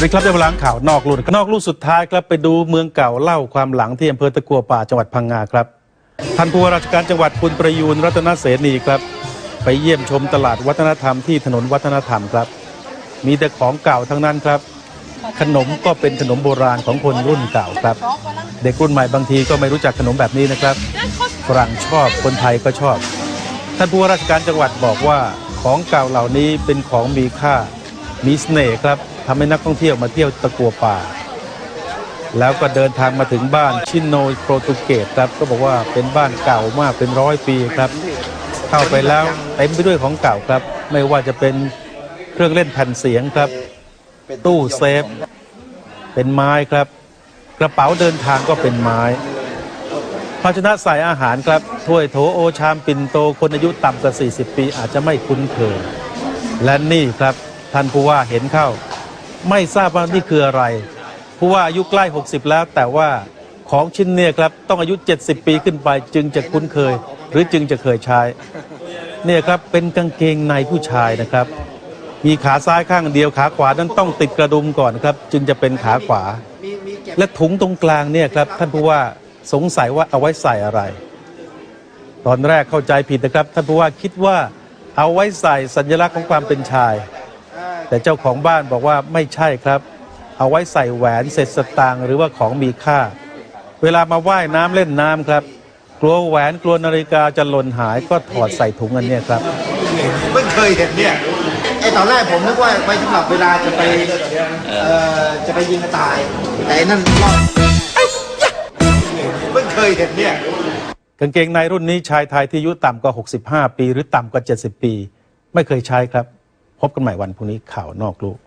วัสดีครับได้เวลาข่าวนอกลู่นอกลู่สุดท้ายครับไปดูเมืองเก่าเล่าความหลังที่อำเภอตะกัวป่าจังหวัดพังงาครับท่านผู้ว่าราชการจังหวัดคุณประยูนรัตนเสนีครับ ไปเยี่ยมชมตลาดวัฒนธรรมที่ถนนวัฒนธรรมครับ มีแต่ของเก่าทั้งนั้นครับ ขนมก็เป็นขนมโบราณของคนรุ่นเก่าครับ เด็กรุ่นใหม่บางทีก็ไม่รู้จักขนมแบบนี้นะครับฝรั่งชอบคนไทยก็ชอบ ท่านผู้ว่าราชการจังหวัดบอกว่าของเก่าเหล่านี้เป็นของมีค่า มีเสน่ห์ครับทำให้นักท่องเที่ยวมาเที่ยวตะกัวป่า แล้วก็เดินทางมาถึงบ้านชินโนโปรตุเกสครับก็บอกว่าเป็นบ้านเก่ามากเป็นร้อยปีครับ เข้าไปแล้วเต็มไปด้วยของเก่าครับ ไม่ว่าจะเป็นเครื่องเล่นแผ่นเสียงครับ ตู้เซฟ เป็นไม้ครับ กระเป๋าเดินทางก็เป็นไม้ภาชนะใส่อาหารครับถ้วยโถโอชามปิ่นโตคนอายุต่ำกว่า 40 ปีอาจจะไม่คุ้นเคยและนี่ครับ ท่านผู้ว่าเห็นเข้า ไม่ทราบว่านี่คืออะไร ผู้ว่าอายุใกล้ 60 แล้ว แต่ว่าของชิ้นเนี่ยครับต้องอายุ 70 ปีขึ้นไปจึงจะคุ้นเคย หรือจึงจะเคยใช้ เนี่ยครับเป็นกางเกงในผู้ชายนะครับ มีขาซ้ายข้างเดียวขาขวานั้นต้องติดกระดุมก่อนครับ จึงจะเป็นขาขวา และถุงตรงกลางเนี่ยครับท่านผู้ว่าสงสัยว่าเอาไว้ใส่อะไร ตอนแรกเข้าใจผิดนะครับ ท่านผู้ว่าคิดว่าเอาไว้ใส่สัญลักษณ์ของความเป็นชาย แต่เจ้าของบ้านบอกว่าไม่ใช่ครับ เอาไว้ใส่แหวนเศษสตางค์หรือว่าของมีค่า เวลามาว่ายน้ำเล่นน้ำครับ กลัวแหวนกลัวนาฬิกาจะหล่นหายก็ถอดใส่ถุงอันเนี้ยครับเพิ่งเคยเห็นเนี่ยไอตอนแรกผมนึกว่าไว้สำหรับเวลาจะไปเอ่อจะไปยิงกระต่ายแต่ไอ้นั่นรอดเพิ่งเคยเห็นเนี่ยกางเกงในรุ่นนี้ชายไทยที่อายุต่ำกว่า 65 ปี หรือต่ำกว่า 70 ปี ไม่เคยใช้ครับ พบกันใหม่วันพรุ่งนี้ข่าวนอกลูก